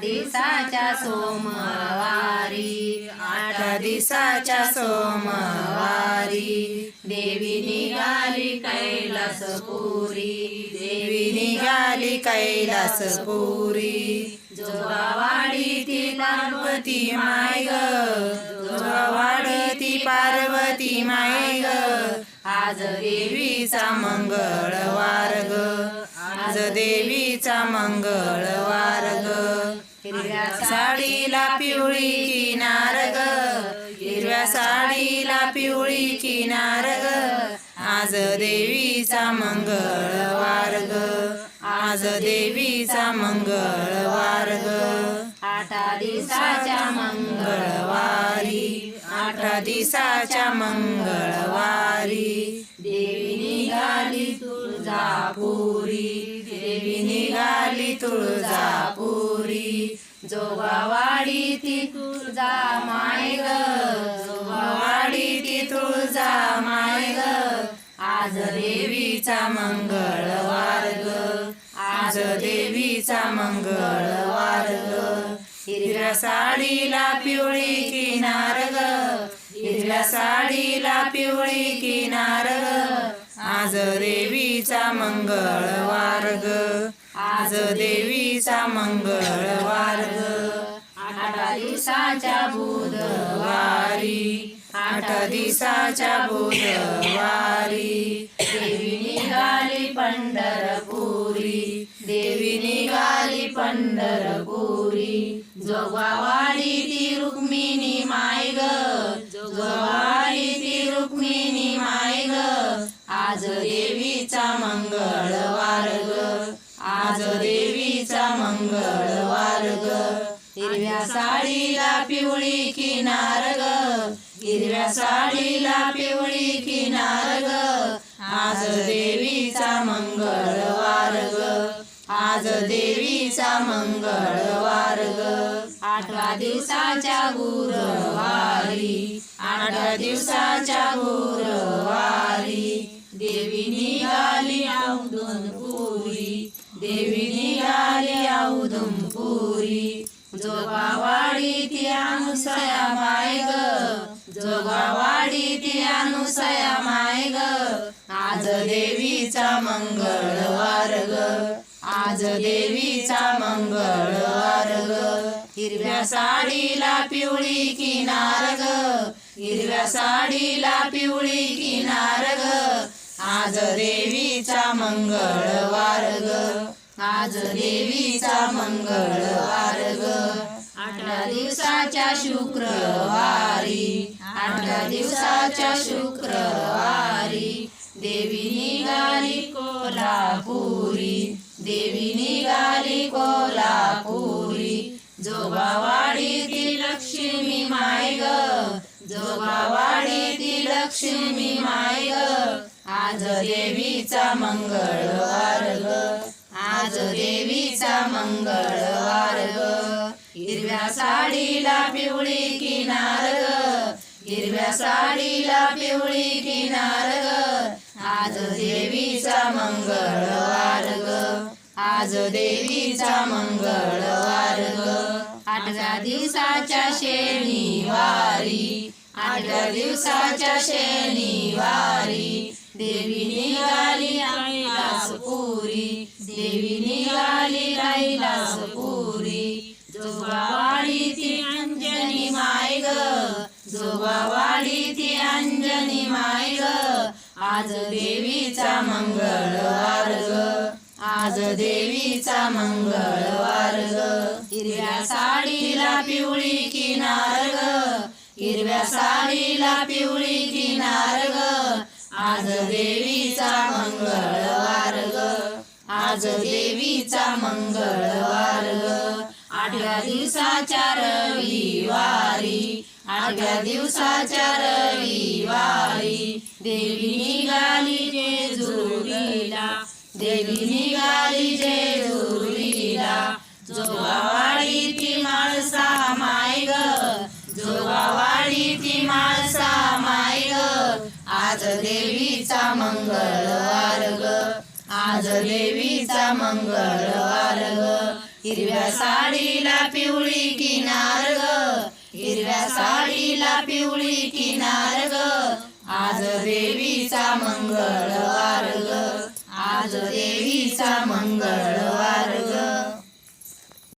दिसाच्या सोमवारी आठ दिसाच्या सोमवारी देवी निघाली कैलासपुरी देवी निघाली कैलासपुरी. जोगावाडी ती पार्वती माय ग वाढती पार्वती माय ग. आज देवीचा मंगळवार ग आज देवीचा मंगळवार ग. साडीला पिवळी किनार ग. हिरव्या साडीला पिवळी किनार ग. आज देवीचा मंगळवार ग. आज देवीचा मंगळवार ग. आठा दिवसाच्या मंगळवारी आठा दिवसाच्या मंगळवारी. देवी निघाली तुळजापुरी देवी निघाली तुळजापुरी. जोगावाडी ती तुळजा माय ग. जोगावाडी ती तुळजा माय ग. आज देवीचा मंगळवार ग. आज देवीचा मंगळवार ग. हिरव्या साडीला पिवळी किनार ग. हिरव्या साडीला पिवळी किनार ग. आज देवीचा मंगळवार ग. आज देवीचा मंगळवार. ग आठा दिवसाच्या बुधवारी आठ दिसाच्या बुधवारी. देवी निघाली पंढरपुरी देवी निघाली पंढरपुरी. जोगावाडी मंगळवार ग हिरव्या साडीला पिवळी किनार ग हिरव्या साडीला पिवळी किनार ग आज देवीचा मंगळवार ग आज देवीचा मंगळवार ग आठवा दिवसाच्या गुरवारी आठ दिवसाच्या गुरवारी. जोगावाडी अनुसया माय ग अनुसया माय ग आज देवीचा मंगळवार ग. आज देवीचा मंगळवार ग. हिरव्या साडीला पिवळी किनार ग. हिरव्या साडीला पिवळी किनार ग. आज देवीचा मंगळवार ग. आज देवीचा मंगळवार ग आठव्या दिवसाच्या शुक्रवारी आठव्या दिवसाच्या शुक्रवारी देवी निघाली कोल्हापुरी देवी निघाली कोल्हापुरी. जोगावाडी ती लक्ष्मी माय ग जोगावाडी ती लक्ष्मी माय ग आज देवीचा मंगळवार ग आज देवीचा मंगळवार ग. हिरव्या साडीला पिवळी किनार ग. हिरव्या साडीला पिवळी किनार ग. आज देवीचा मंगळवार ग. आज देवीचा मंगळवार ग. आठव्या दिवसाच्या शनिवारी आठव्या दिवसाच्या शनिवारी जोगावाडी ती अंजनी माय ग आज देवीचा मंगळवार ग आज देवीचा मंगळवार ग हिरव्या साडीला पिवळी किनार ग हिरव्या साडीला पिवळी किनार ग आज देवीचा मंगळवार ग आज देवीचा मंगळवार ग आठव्या दिवसाच्या रविवारी आठव्या दिवसाच्या रविवारी देवी निघाली जेजुरीला. देवी निघाली जेजुरीला. जोगावाडी ती माळसा माय ग. जोगावाडी ती माळसा माय ग. आज देवीचा मंगळवार ग. आज देवीचा मंगळवार ग. हिरव्या साडीला पिवळी किनार ग. साडीला पिवळी